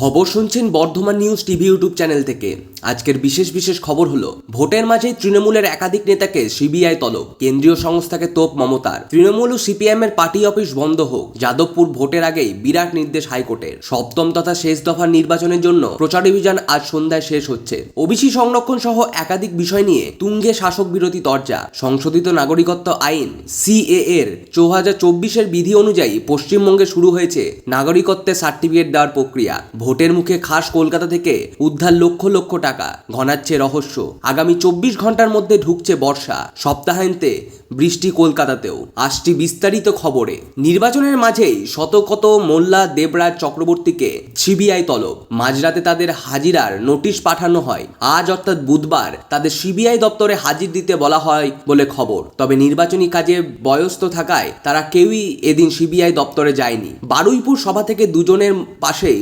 খবর শুনছেন Bardhaman news TV YouTube channel থেকে। আজকের বিশেষ বিশেষ খবর হলো, ভোটের মাঝেই তৃণমূলের একাধিক নেতাকে সিবিআই তলব, কেন্দ্রীয় সংস্থাকে তোপ মমতার। তৃণমূল ও সিপিএম এর পার্টি অফিস বন্ধ হোক, যাদবপুর ভোটের আগেই বিরাট নির্দেশ হাইকোর্টের। সপ্তম তথা শেষ দফার নির্বাচনের জন্য প্রচার অভিযান আজ সন্ধ্যায় শেষ হচ্ছে। ওবিসি সংরক্ষণ সহ একাধিক বিষয় নিয়ে তুঙ্গে শাসক বিরোধী দরজা সংশোধিত নাগরিকত্ব আইন সিএ এর চৌ হাজার চব্বিশের বিধি অনুযায়ী পশ্চিমবঙ্গে শুরু হয়েছে নাগরিকত্বের সার্টিফিকেট দেওয়ার প্রক্রিয়া। ভোটের মুখে খাস কলকাতা থেকে উদ্ধার লক্ষ লক্ষ টাকা, ঘনাচ্ছে রহস্য। আগামী চব্বিশ ঘণ্টার মধ্যে ঢুকছে বর্ষা, সপ্তাহান্তে বৃষ্টি কলকাতাতেও। আসছি বিস্তারিত খবরে। নির্বাচনের মাঝেই শতকত মোল্লা দেবরাজ চক্রবর্তীকে সিবিআই তলব। মাঝরাতে তাদের হাজিরার নোটিশ পাঠানো হয়। আজ অর্থাৎ বুধবার তাদের সিবিআই দপ্তরে হাজির দিতে বলা হয় বলে খবর। তবে নির্বাচনী কাজে বয়স্ত থাকায় তারা কেউই এদিন সিবিআই দপ্তরে যায়নি। বারুইপুর সভা থেকে দুজনের পাশেই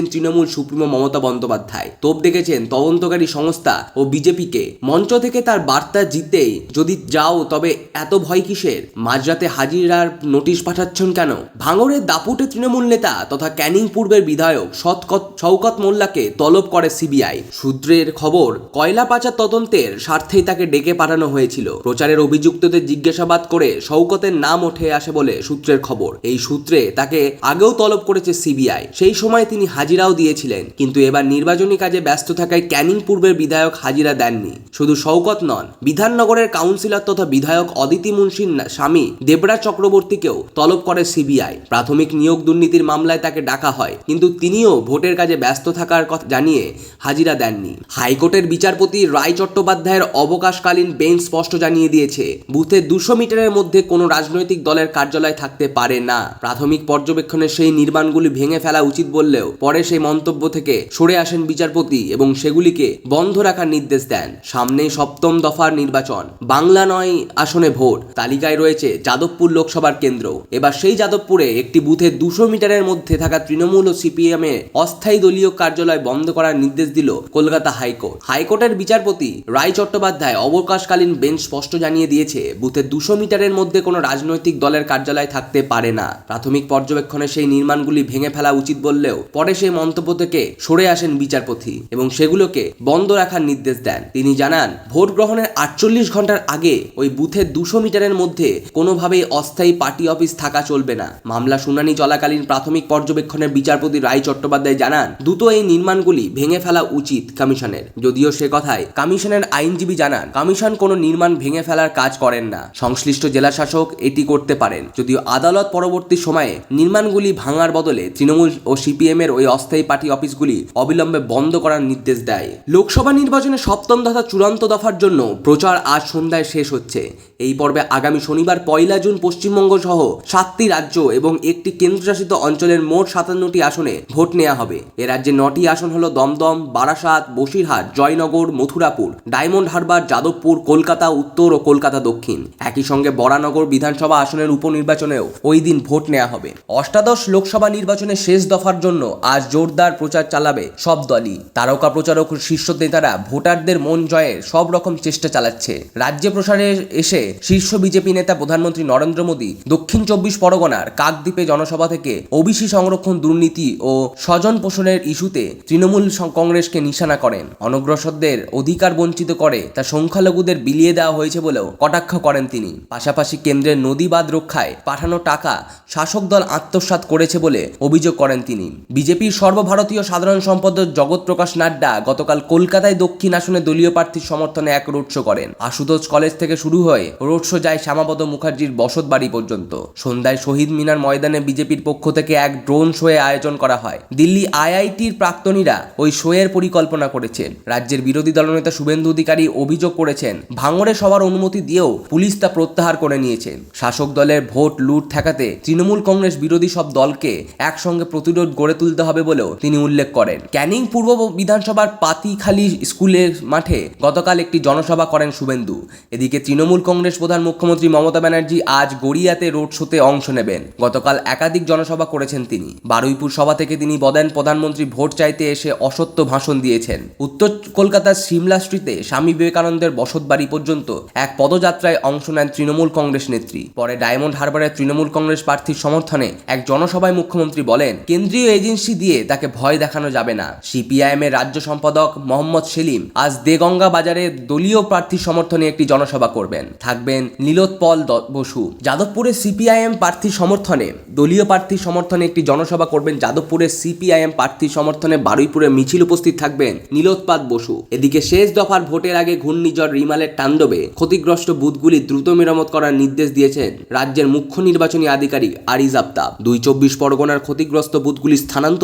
দাঁড়িয়েছেন তৃণমূল সুপ্রিমো মমতা বন্দ্যোপাধ্যায়, তোপ দেখেছেন তদন্তকারী সংস্থা ও বিজেপিকে। মঞ্চ থেকে তার বার্তা জিতেই যদি যাও, তবে এত ভয় কিসের? মাঝরাতে হাজিরার নোটিশ পাঠাচ্ছেন কেন? ভাঙড়ের দাপুটে তৃণমূল নেতা তথা ক্যানিং পূর্বের বিধায়ক শতকত শওকত মোল্লাকে তলব করে সিবিআই। সূত্রের খবর, কয়লা পাচার তদন্তের স্বার্থেই তাকে ডেকে পাঠানো হয়েছিল। প্রচারের অভিযুক্তদের জিজ্ঞাসাবাদ করে শওকতের নাম ওঠে আসে বলে সূত্রের খবর। এই সূত্রে তাকে আগেও তলব করেছে সিবিআই। সেই সময় তিনি হাজিরাও দিয়েছিলেন, কিন্তু এবার নির্বাচনী কাজে ব্যস্ত থাকায় ক্যানিং পূর্বের বিধায়ক হাজিরা দেননি। শুধু শওকত নন, বিধাননগরের কাউন্সিলর তথা বিধায়ক অদিতি মুন্সির স্বামী দেবরাজ চক্রবর্তীকেও তলব করে সিবিআই। প্রাথমিক নিয়োগ দুর্নীতির মামলায় তাকে ডাকা হয়, কিন্তু তিনিও ভোটের কাজে ব্যস্ত থাকার কথা জানিয়ে হাজিরা দেননি। হাইকোর্টের বিচারপতি রায় চট্টোপাধ্যায়ের অবকাশকালীন বেঞ্চ স্পষ্ট জানিয়ে দিয়েছে, বুথে দুশো মিটারের মধ্যে কোনো রাজনৈতিক দলের কার্যালয় থাকতে পারে না। প্রাথমিক পর্যবেক্ষণে সেই নির্মাণগুলি ভেঙে ফেলা উচিত বললেও পরে সেই মন্তব্য থেকে সরে আসেন বিচারপতি এবং সেগুলিকে বন্ধ রাখার নির্দেশ দেন। সামনেই সপ্তম দফার নির্বাচন। বাংলা নয় আসনে ভোট। তালিকায় রয়েছে যাদবপুর লোকসভার কেন্দ্র। এবার সেই যাদবপুরে একটি বুথে দুশো মিটারের মধ্যে থাকা তৃণমূল ও সিপিএম এর অস্থায়ী দলীয় কার্যালয় বন্ধ করার নির্দেশ দিল কলকাতা হাইকোর্ট। হাইকোর্টের বিচারপতি রায় চট্টোপাধ্যায় অবকাশকালীন বেঞ্চ স্পষ্ট জানিয়ে দিয়েছে, বুথে দুশো মিটারের মধ্যে কোনো রাজনৈতিক দলের কার্যালয় থাকতে পারে না। প্রাথমিক পর্যবেক্ষণে সেই নির্মাণগুলি ভেঙে ফেলা উচিত বললেও পরে সেই মন্তব্য থেকে সরে আসেন বিচারপতি এবং সেগুলোকে বন্ধ রাখার নির্দেশ দেন। তিনি জানান, ভোট গ্রহণের আটচল্লিশ ঘণ্টার আগে ওই বুথের দুশো মিটারের মধ্যে কোনোভাবেই অস্থায়ী পার্টি অফিস থাকা চলবে না। মামলা শুনানি চলাকালীন প্রাথমিক পর্যবেক্ষণের বিচারপতি রায় চট্টোপাধ্যায় জানান, দ্রুত এই নির্মাণগুলি ভেঙে ফেলা উচিত কমিশনের। যদিও সে কথায় কমিশনের আইনজীবী জানান, কমিশন কোনো নির্মাণ ভেঙে ফেলার কাজ করেন না। সংশ্লিষ্ট জেলা শাসক এটি করতে পারেন। যদিও আদালত পরবর্তী সময়ে নির্মাণগুলি ভাঙার বদলে তৃণমূল ও সিপিএম এর ওই অস্থায়ী পার্টি অফিসগুলি অবিলম্বে বন্ধ করার নির্দেশ দেয়। লোকসভা নির্বাচনে সপ্তম তথা চূড়ান্ত দফার জন্য প্রচার আজ সন্ধ্যায় শেষ হচ্ছে। এই পর্বে আগামী শনিবার পয়লা জুন পশ্চিমবঙ্গ সহ সাতটি রাজ্য এবং একটি কেন্দ্রশাসিত অঞ্চলের মোট সাতান্নটি আসনে ভোট নেওয়া হবে। এ রাজ্যে নটি আসন হল দমদম, বারাসাত, বসিরহাট, জয়নগর, মথুরাপুর, ডায়মন্ড হারবার, যাদবপুর, কলকাতা, উত্তর ও কলকাতা দক্ষিণ। একই সঙ্গে বরানগর বিধানসভা আসনের উপনির্বাচনেও ওই দিন ভোট নেওয়া হবে। অষ্টাদশ লোকসভা নির্বাচনের শেষ দফার জন্য আজ জোরদার প্রচার চালাবে সব দলই। তারকা প্রচারক শীর্ষ নেতারা, ভোটারদের মন জয়ের সব রকম চেষ্টা চালাচ্ছে। রাজ্যে প্রসারে এসে শীর্ষ বিজেপি নেতা প্রধানমন্ত্রী নরেন্দ্র মোদী, দক্ষিণ চব্বিশ পরগনার কাকদ্বীপে জনসভা থেকে ওবিসি সংরক্ষণ দুর্নীতি ও স্বজন পোষণের ইস্যুতে তৃণমূল কংগ্রেসকে নিশানা করেন। অনগ্রসরদের অধিকার বঞ্চিত করে তা সংখ্যালঘুদের বিলিয়ে দেওয়া হয়েছে বলেও কটাক্ষ করেন তিনি। পাশাপাশি কেন্দ্রের নদী বাঁধ রক্ষায় পাঠানো টাকা শাসক দল আত্মসাৎ করেছে বলে অভিযোগ করেন তিনি। বিজেপির সর্বভারতীয় সাধারণ সম্পাদক জগৎ প্রকাশ নাড্ডা গতকাল কলকাতায় দক্ষিণ আসনে দলীয় প্রার্থীর সমর্থনে এক রোড শো করেন। আশুতোষ কলেজ থেকে শুরু হয়ে রোড শো যায় শ্যামাপদ মুখার্জির বসত বাড়ি পর্যন্ত। সন্ধ্যায় শহীদ মিনার ময়দানে বিজেপির পক্ষ থেকে এক ড্রোন শোয়ে আয়োজন করা হয়। দিল্লি আইআইটির প্রাক্তনীরা ওই শোয়ের পরিকল্পনা করেছেন। রাজ্যের বিরোধী দলনেতা শুভেন্দু অধিকারী অভিযোগ করেছেন, ভাঙড়ে সবার অনুমতি দিয়েও পুলিশ তা প্রত্যাহার করে নিয়েছেন শাসক দলের ভোট লুট ঠেকাতে তৃণমূল কংগ্রেস বিরোধী সব দলকে একসঙ্গে প্রতিরোধ গড়ে তুলতে হবে বলেও তিনি উল্লেখ করেন। ক্যানিং পূর্ব বিধানসভার পাতিখালি স্কুলের মাঠে গতকাল একটি জনসভা করেন শুভেন্দু। এদিকে তৃণমূল কংগ্রেস প্রধান মুখ্যমন্ত্রী মমতা ব্যানার্জি আজ গড়িয়াতে রোড শোতে অংশ নেবেন। গতকাল একাধিক জনসভা করেছেন তিনি। বারুইপুর সভা থেকে তিনি বলেন, প্রধানমন্ত্রী ভোট চাইতে এসে অসত্য ভাষণ দিয়েছেন। উত্তর কলকাতার সিমলা স্ট্রিটে স্বামী বিবেকানন্দের বসত বাড়ি পর্যন্ত এক পদযাত্রায় অংশ নেন তৃণমূল কংগ্রেস নেত্রী। পরে ডায়মন্ড হারবারের তৃণমূল কংগ্রেস প্রার্থীর সমর্থনে এক জনসভায় মুখ্যমন্ত্রী বলেন, কেন্দ্রীয় এজেন্সি দিয়ে দিয়ে তাকে ভয় দেখানো যাবে না। সিপিআইএম এর রাজ্য সম্পাদক মোহাম্মদ সেলিম আজ দেগঙ্গা বাজারে দলীয় প্রার্থী সমর্থনে একটি জনসভা করবেন। থাকবেন নীলোৎপল বসু। যাদবপুরে সিপিআইএম প্রার্থী সমর্থনে দলীয় প্রার্থী সমর্থনে একটি জনসভা করবেন। যাদবপুরের সিপিআইএম প্রার্থী সমর্থনে বারুইপুরে মিছিল উপস্থিত থাকবেন নীলোৎপাত বসু। এদিকে শেষ দফার ভোটের আগে ঘূর্ণিঝড় রিমালের তাণ্ডবে ক্ষতিগ্রস্ত বুথগুলি দ্রুত মেরামত করার নির্দেশ দিয়েছেন রাজ্যের মুখ্য নির্বাচনী আধিকারিক আরিজ আফতাব। দুই চব্বিশ পরগনার ক্ষতিগ্রস্ত বুথগুলি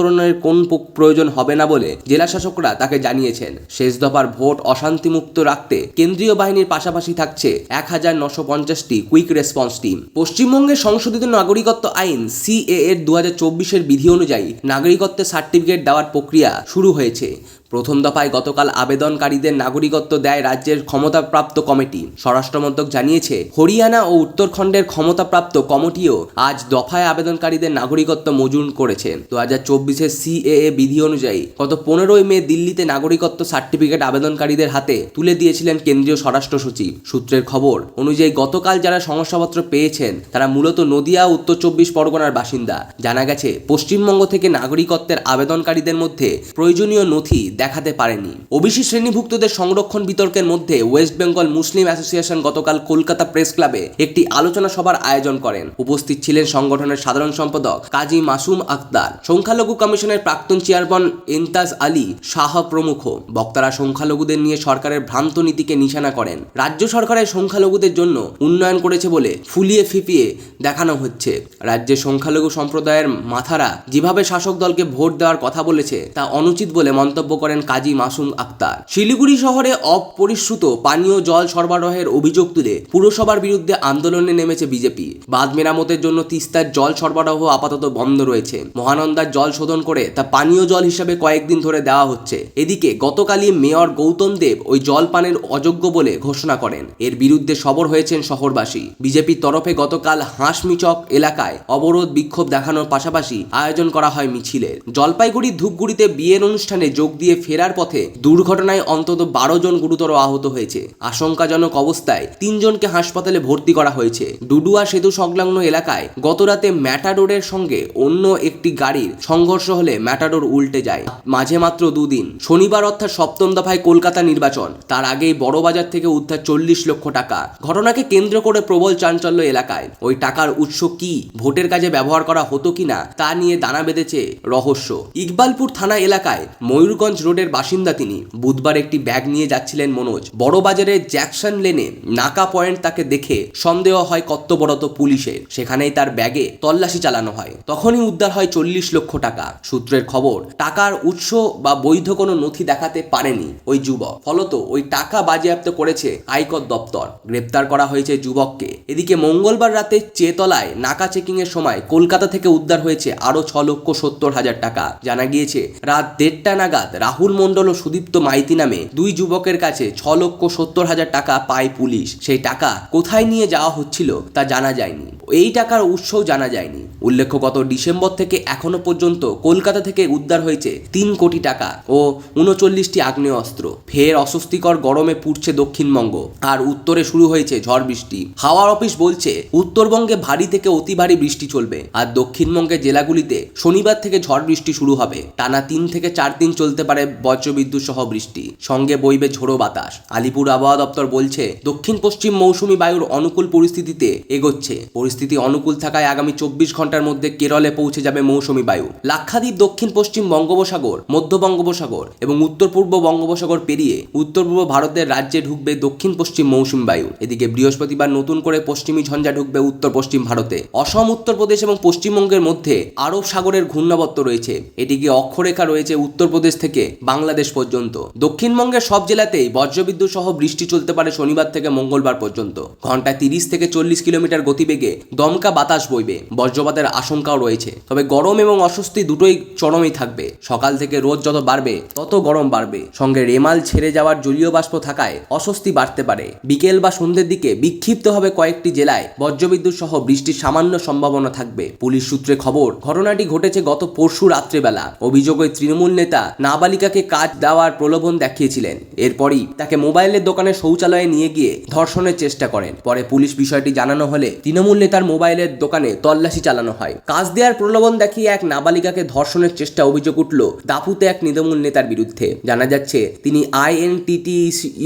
স্থানান্তরণের কোন প্রয়োজন হবে না বলে জেলা শাসকরা তাকে জানিয়েছেন। শেষ দফার ভোট অশান্তিমুক্ত রাখতে কেন্দ্রীয় বাহিনীর পাশাপাশি থাকছে এক হাজার নশো পঞ্চাশটি কুইক রেসপন্স টিম। পশ্চিমবঙ্গের সংশোধিত নাগরিকত্ব আইন সিএ এর দু হাজার চব্বিশের বিধি অনুযায়ী নাগরিকত্বের সার্টিফিকেট দেওয়ার প্রক্রিয়া শুরু হয়েছে। প্রথম দফায় গতকাল আবেদনকারীদের নাগরিকত্ব দেয় রাজ্যের ক্ষমতাপ্রাপ্ত কমিটি। স্বরাষ্ট্রমন্ত্রক জানিয়েছে, হরিয়ানা ও উত্তরখণ্ডের ক্ষমতাপ্রাপ্ত কমিটিও আজ দফায় আবেদনকারীদের নাগরিকত্ব মজুর করেছে। দু হাজার চব্বিশের সিএএ বিধি অনুযায়ী গত পনেরোই মে দিল্লিতে নাগরিকত্ব সার্টিফিকেট আবেদনকারীদের হাতে তুলে দিয়েছিলেন কেন্দ্রীয় স্বরাষ্ট্র সচিব। সূত্রের খবর অনুযায়ী গতকাল যারা শংসাপত্র পেয়েছেন, তারা মূলত নদিয়া উত্তর চব্বিশ পরগনার বাসিন্দা। জানা গেছে, পশ্চিমবঙ্গ থেকে নাগরিকত্বের আবেদনকারীদের মধ্যে প্রয়োজনীয় নথি দেখাতে পারেনি। ওবিসি শ্রেণীভুক্তদের সংরক্ষণ বিতর্কের মধ্যে ওয়েস্ট বেঙ্গল মুসলিম অ্যাসোসিয়েশন গতকাল কলকাতা প্রেস ক্লাবে একটি আলোচনা সভার আয়োজন করেন। উপস্থিত ছিলেন সংগঠনের সাধারণ সম্পাদক কাজী মাসুম আক্তার সংখ্যালঘু কমিশনের প্রাক্তন চেয়ারম্যান এন্তাজ আলী, শাহ প্রমুখ। বক্তারা সংখ্যালঘুদের নিয়ে সরকারের ভ্রান্ত নীতিকে নিশানা করেন। রাজ্য সরকারের সংখ্যালঘুদের জন্য উন্নয়ন করেছে বলে ফুলিয়ে ফিপিয়ে দেখানো হচ্ছে। রাজ্যের সংখ্যালঘু সম্প্রদায়ের মাথারা যেভাবে শাসক দলকে ভোট দেওয়ার কথা বলেছে, তা অনুচিত বলে মন্তব্য করেন কাজী মাসুম আক্তার। শিলিগুড়ি শহরে অপরিশ্রুত পানীয় জল সরবরাহের অভিযোগ তুলে পুরসভার বিরুদ্ধে আন্দোলনে নেমেছে বিজেপি। বাঁধ মেরামতের জন্য তিস্তার জল সরবরাহ আপাতত বন্ধ রয়েছে। মহানন্দার জল শোধন করে তা পানীয় জল হিসেবে কয়েকদিন ধরে দেওয়া হচ্ছে। এদিকে গতকালই মেয়র গৌতম দেব ওই জল পানের অযোগ্য বলে ঘোষণা করেন। এর বিরুদ্ধে সবর হয়েছেন শহরবাসী। বিজেপির তরফে গতকাল হাঁসমিচক এলাকায় অবরোধ বিক্ষোভ দেখানোর পাশাপাশি আয়োজন করা হয় মিছিলের জলপাইগুড়ির ধূপগুড়িতে বিয়ের অনুষ্ঠানে যোগ দিয়ে ফেরার পথে দুর্ঘটনায় অন্তত বারো জন গুরুতর আহত হয়েছে। আশঙ্কাজনক অবস্থায় তিনজনকে হাসপাতালে ভর্তি করা হয়েছে। ডুডুয়া সেতু সংলগ্ন এলাকায় গতরাতে ম্যাটাডোরের সঙ্গে অন্য একটি গাড়ির সংঘর্ষ হলে ম্যাটাডোর উল্টে যায়। মাঝে মাত্র দুদিন, শনিবার অর্থাৎ সপ্তম দফায় কলকাতা নির্বাচন, তার আগেই বড়বাজার থেকে উদ্ধার চল্লিশ লক্ষ টাকা। ঘটনাকে কেন্দ্র করে প্রবল চাঞ্চল্য এলাকায়। ওই টাকার উৎস কি, ভোটের কাজে ব্যবহার করা হতো কিনা, তা নিয়ে দানা বেঁধেছে রহস্য। ইকবালপুর থানা এলাকায় ময়ূরগঞ্জ রোডের বাসিন্দা তিনি। বুধবার একটি ব্যাগ নিয়ে যাচ্ছিলেন মনোজ। বড়বাজারের জ্যাকসন লেনে নাকা পয়েন্ট তাকে দেখে সন্দেহ হয় কর্তব্যরত পুলিশের। সেখানেই তার ব্যাগে তল্লাশি চালানো হয়। তখনই উদ্ধার হয় চল্লিশ লক্ষ টাকা। সূত্রের খবর, টাকার উৎস বা বৈধ কোনো নথি দেখাতে পারেনি ওই যুবক। ফলত ওই টাকা বাজেয়াপ্ত করেছে আয়কর দপ্তর। গ্রেপ্তার করা হয়েছে যুবককে। এদিকে মঙ্গলবার রাতে চেতলায় নাকা চেকিং এর সময় কলকাতা থেকে উদ্ধার হয়েছে আরও ছ লক্ষ সত্তর হাজার টাকা। জানা গিয়েছে, রাত দেড়টা নাগাদ রাহুল মণ্ডল ও সুদীপ্ত মাইতি নামে দুই যুবকের কাছে ছ লক্ষ সত্তর হাজার টাকা পায় পুলিশ। সেই টাকা কোথায় নিয়ে যাওয়া হচ্ছিল তা জানা যায়নি। এই টাকার উৎসও জানা যায়নি। উল্লেখ্য, গত ডিসেম্বর থেকে এখনও পর্যন্ত কলকাতা থেকে উদ্ধার হয়েছে তিন কোটি টাকা ও উনচল্লিশটি আগ্নেয়াস্ত্র। ফের অস্বস্তিকর গরমে পুড়ছে দক্ষিণবঙ্গ। আর উত্তরে শুরু হয়েছে ঝড় বৃষ্টি। হাওয়ার অফিস বলছে, উত্তরবঙ্গে ভারী থেকে অতি ভারী বৃষ্টি চলবে। আর দক্ষিণবঙ্গের জেলাগুলিতে শনিবার থেকে ঝড় বৃষ্টি শুরু হবে। টানা তিন থেকে চার দিন চলতে পারে বজ্রবিদ্যুৎ সহ বৃষ্টি। সঙ্গে বইবে ঝোড়ো বাতাস। আলিপুর আবহাওয়া দপ্তর বলছে দক্ষিণ পশ্চিম মৌসুমি বায়ুর অনুকূল পরিস্থিতিতে এগোচ্ছে। পরিস্থিতি অনুকূল থাকায় আগামী চব্বিশ ঘণ্টার মধ্যে কেরলে পৌঁছে যাবে মৌসুমি বায়ু। লাক্ষাদ্বীপ দক্ষিণ পশ্চিম বঙ্গোপসাগর, মধ্য বঙ্গোপসাগর এবং উত্তর পূর্ব বঙ্গোপসাগর পেরিয়ে উত্তর পূর্ব ভারতের রাজ্যে ঢুকবে দক্ষিণ পশ্চিম মৌসুমি বায়ু। এদিকে বৃহস্পতিবার নতুন করে পশ্চিমী ঝঞ্ঝা ঢুকবে উত্তর পশ্চিম ভারতে। অসম, উত্তরপ্রদেশ এবং পশ্চিমবঙ্গের মধ্যে আরব সাগরের ঘূর্ণাবর্ত রয়েছে। এটিকে অক্ষরেখা রয়েছে উত্তরপ্রদেশ থেকে। বাংলাদেশ পর্যন্ত। দক্ষিণবঙ্গের সব জেলাতেই বজ্রবিদ্যুৎ সহ বৃষ্টি চলতে পারে শনিবার থেকে মঙ্গলবার পর্যন্ত। ঘন্টায় তিরিশ থেকে চল্লিশ কিলোমিটার গতিবেগে দমকা বাতাস বইবে। বজ্রপাতের আশঙ্কাও রয়েছে। তবে গরম এবং অস্বস্তি দুটোই চরমেই থাকবে। সকাল থেকে রোদ যত বাড়বে, তত গরম বাড়বে। সঙ্গে রেমাল ছেড়ে যাওয়ার জলীয় বাষ্প থাকায় অস্বস্তি বাড়তে পারে। বিকেল বা সন্ধ্যের দিকে বিক্ষিপ্ত হবে কয়েকটি জেলায় বজ্রবিদ্যুৎ সহ বৃষ্টির সামান্য সম্ভাবনা থাকবে। পুলিশ সূত্রে খবর, ঘটনাটি ঘটেছে গত পরশু রাত্রেবেলা। অভিযোগ ওই তৃণমূল নেতা নাবালিকা নাবালিকাকে কাজ দেওয়ার প্রলোভন দেখিয়েছিলেন। এরপরই তাকে মোবাইলের দোকানে শৌচালয়ে নিয়ে গিয়ে ধর্ষণের চেষ্টা করেন। পরে পুলিশ বিষয়টি জানানো হলে তৃণমূল নেতার মোবাইলের দোকানে তল্লাশি চালানো হয়। কাজ দেওয়ার প্রলোভন দেখিয়ে এক নাবালিকাকে ধর্ষণের চেষ্টা অভিযোগ উঠল দাপুতে এক তৃণমূল নেতার বিরুদ্ধে। জানা যাচ্ছে, তিনি আইএনটিটি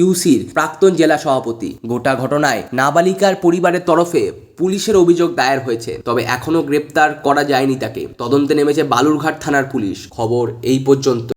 ইউসির প্রাক্তন জেলা সভাপতি। গোটা ঘটনায় নাবালিকার পরিবারের তরফে পুলিশের অভিযোগ দায়ের হয়েছে, তবে এখনও গ্রেপ্তার করা যায়নি তাকে। তদন্তে নেমেছে বালুরঘাট থানার পুলিশ। খবর এই পর্যন্ত।